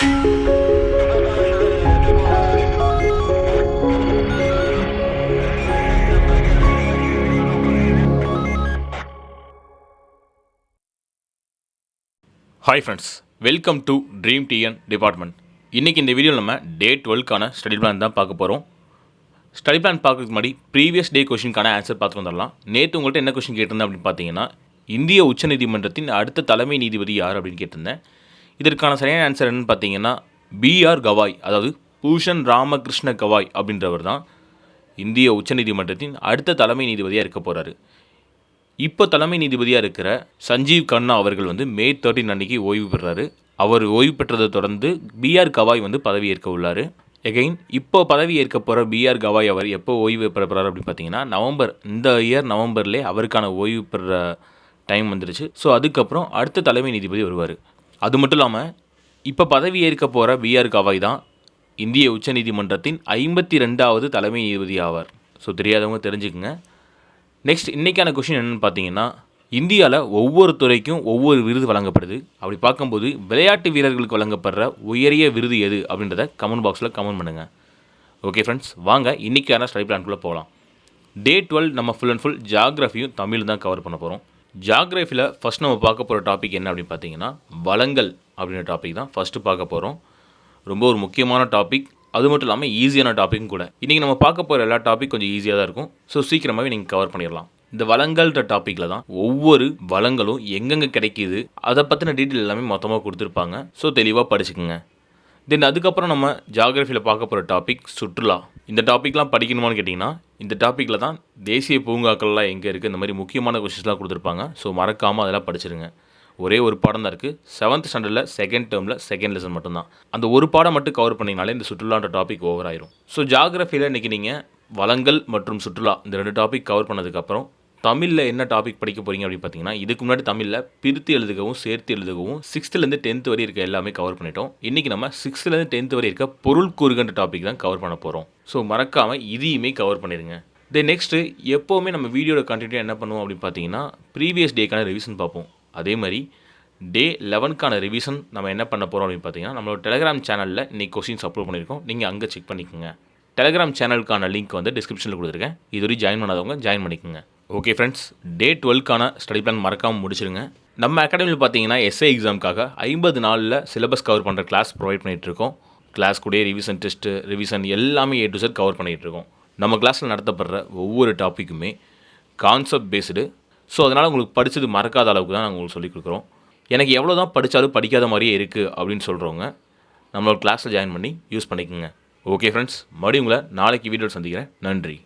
Hi friends welcome to dream TN department இன்றைக்கி இந்த வீடியோவில் நம்ம டே டுவெல்க்கான ஸ்டடி பிளான் தான் பார்க்க போகிறோம் ஸ்டடி பிளான் பார்க்கறதுக்கு முன்னாடி ப்ரீவியஸ் டே கொஷினுக்கான ஆன்சர் பார்த்து வந்துடலாம். நேற்று உங்கள்கிட்ட என்ன கொஷின் கேட்டிருந்தேன் அப்படின்னு பார்த்தீங்கன்னா இந்திய உச்சநீதிமன்றத்தின் அடுத்த தலைமை நீதிபதி யார் அப்படின்னு கேட்டிருந்தேன். இதற்கான சரியான ஆன்சர் என்னன்னு பார்த்தீங்கன்னா பிஆர் கவாய் அதாவது பூஷன் ராமகிருஷ்ண கவாய் அப்படின்றவர் தான் இந்திய உச்சநீதிமன்றத்தின் அடுத்த தலைமை நீதிபதியாக இருக்க போகிறாரு இப்போ தலைமை நீதிபதியாக இருக்கிற சஞ்சீவ் கண்ணா அவர்கள் வந்து மே தேர்ட்டின் அன்னைக்கு ஓய்வு பெறாரு. அவர் ஓய்வு பெற்றதை தொடர்ந்து பிஆர் கவாய் வந்து பதவி உள்ளார். எகைன் இப்போ பதவி ஏற்க போகிற பிஆர் கவாய் அவர் எப்போ ஓய்வு பெற போகிறார் அப்படின்னு பார்த்தீங்கன்னா நவம்பர் இந்த இயர் நவம்பர்லேயே அவருக்கான ஓய்வு பெற டைம் வந்துருச்சு. ஸோ அதுக்கப்புறம் அடுத்த தலைமை நீதிபதி வருவார். அது மட்டும் இல்லாமல் இப்போ பதவி ஏற்க போகிற பிஆர் கவாய் தான் இந்திய உச்சநீதிமன்றத்தின் ஐம்பத்தி ரெண்டாவது தலைமை நீதிபதி ஆவார். ஸோ தெரியாதவங்க தெரிஞ்சுக்குங்க. நெக்ஸ்ட் இன்றைக்கான கொஷின் என்னென்னு பார்த்தீங்கன்னா இந்தியாவில் ஒவ்வொரு துறைக்கும் ஒவ்வொரு விருது வழங்கப்படுது. அப்படி பார்க்கும்போது விளையாட்டு வீரர்களுக்கு வழங்கப்படுற உயரிய விருது எது அப்படின்றத கமெண்ட் பாக்ஸில் கமெண்ட் பண்ணுங்கள் ஓகே ஃப்ரெண்ட்ஸ் வாங்க இன்றைக்கான ஸ்டடி பிளான்குள்ளே போகலாம் டே டுவெல் நம்ம ஃபுல் அண்ட் ஃபுல் ஜாகிரஃபியும் தமிழ் தான் கவர் பண்ண போகிறோம் ஜாகிரஃபியில் ஃபஸ்ட் நம்ம பார்க்க போகிற டாபிக் என்ன அப்படின்னு பார்த்தீங்கன்னா வளங்கள் அப்படின்ற டாபிக் தான் ஃபஸ்ட்டு பார்க்க போகிறோம் ரொம்ப ஒரு முக்கியமான டாபிக் அது மட்டும் இல்லாமல் ஈஸியான டாப்பிக்கும் கூட. இன்றைக்கி நம்ம பார்க்க போகிற எல்லா டாபிக் கொஞ்சம் ஈஸியாக தான் இருக்கும். ஸோ சீக்கிரமாகவே நீங்கள் கவர் பண்ணிடலாம். இந்த வளங்கள்ன்ற டாப்பிக்கில் தான் ஒவ்வொரு வளங்களும் எங்கெங்கே கிடைக்கிது அதை பற்றின டீட்டெயில் எல்லாமே மொத்தமாக கொடுத்துருப்பாங்க. ஸோ தெளிவாக படிச்சுக்கோங்க. தென் அதுக்கப்புறம் நம்ம ஜாகிரஃபியில் பார்க்க போகிற டாபிக் சுற்றுலா. இந்த டாப்பிக்லாம் படிக்கணுமான்னு கேட்டிங்கன்னா இந்த டாப்பிக்கில் தான் தேசிய பூங்காக்கள்லாம் எங்கே இருக்குது இந்த மாதிரி முக்கியமான கொஷின்ஸ்லாம் கொடுத்துருப்பாங்க. ஸோ மறக்காமல் அதெல்லாம் படிச்சிருங்க. ஒரே ஒரு பாடம் தான் இருக்குது செவன்த் ஸ்டாண்டர்டில் செகண்ட் டேர்மில் செகண்ட் லெசன் மட்டும்தான். அந்த ஒரு பாடம் மட்டும் கவர் பண்ணிங்கனாலே இந்த சுற்றுலான்ற டாபிக் ஓவர் ஆயிரும். ஸோ ஜாகிரஃபியில் இன்றைக்கி நீங்கள் வளங்கள் மற்றும் சுற்றுலா இந்த ரெண்டு டாபிக் கவர் பண்ணதுக்கப்புறம் தமிழில் என்ன டாபிக் படிக்க போகிறீங்க அப்படின்னு பார்த்தீங்கன்னா இதுக்கு முன்னாடி தமிழில் பிரித்து எழுதுகவும் சேர்த்து எழுதுகவும் சிக்ஸ்த்துலேருந்து டென்த் வரை இருக்க எல்லாமே கவர் பண்ணிட்டோம். இன்றைக்கி நம்ம சிக்ஸ்த்துலேருந்து டென்த் வரை இருக்க பொருள் கூறுகின்ற டாபிக் தான் கவர் பண்ண போகிறோம் ஸோ மறக்காமல் இதையுமே கவர் பண்ணிடுங்க. தென் நெக்ஸ்ட்டு எப்போவுமே நம்ம வீடியோட கண்டினியூ என்ன பண்ணுவோம் அப்படின்னு பார்த்தீங்கன்னா ப்ரீவியஸ் டேக்கான ரிவிஷன் பார்ப்போம். அதே மாதிரி டே லெவனுக்கான ரிவிஷன் நம்ம என்ன பண்ண போகிறோம் அப்படின்னு பார்த்தீங்கன்னா நம்மளோட டெலிகிராம் சேனலில் இன்றைக்கி கொஸ்டின்ஸ் அப்லோட் பண்ணியிருக்கோம். நீங்கள் அங்கே செக் பண்ணிக்கோங்க. டெலிகிராம் சேனலுக்கான லிங்க் வந்து டிஸ்கிரிப்ஷனில் கொடுத்துருக்கேன். இதுவரை ஜாயின் பண்ணாதவங்க ஜாயின் பண்ணிக்கோங்க. ஓகே ஃப்ரெண்ட்ஸ் டே டுவெல்க்கான ஸ்டடி பிளான் மறக்காமல் முடிச்சிருங்க. நம்ம அகாடமியில் பார்த்தீங்கன்னா எஸ்ஏ எக்ஸாமுக்காக ஐம்பது நாளில் சிலபஸ் கவர் பண்ணுற கிளாஸ் ப்ரொவைட் பண்ணிகிட்ருக்கோம் கிளாஸ் கூட ரிவிஷன் டெஸ்ட்டு ரிவிஷன் எல்லாமே ஏ டு செட் கவர் பண்ணிகிட்ருக்கோம் நம்ம கிளாஸில் நடத்தப்படுற ஒவ்வொரு டாப்பிக்குமே கான்செப்ட் பேஸ்டு ஸோ அதனால் உங்களுக்கு படித்தது மறக்காத அளவுக்கு தான் நாங்கள் உங்களுக்கு சொல்லிக் கொடுக்குறோம். எனக்கு எவ்வளோ தான் படித்தாலும் படிக்காத மாதிரியே இருக்குது அப்படின்னு சொல்கிறவங்க நம்மளோட கிளாஸில் ஜாயின் பண்ணி யூஸ் பண்ணிக்கோங்க. ஓகே ஃப்ரெண்ட்ஸ் மறுபடியும் உங்களை நாளைக்கு வீடியோ சந்திக்கிறேன். நன்றி.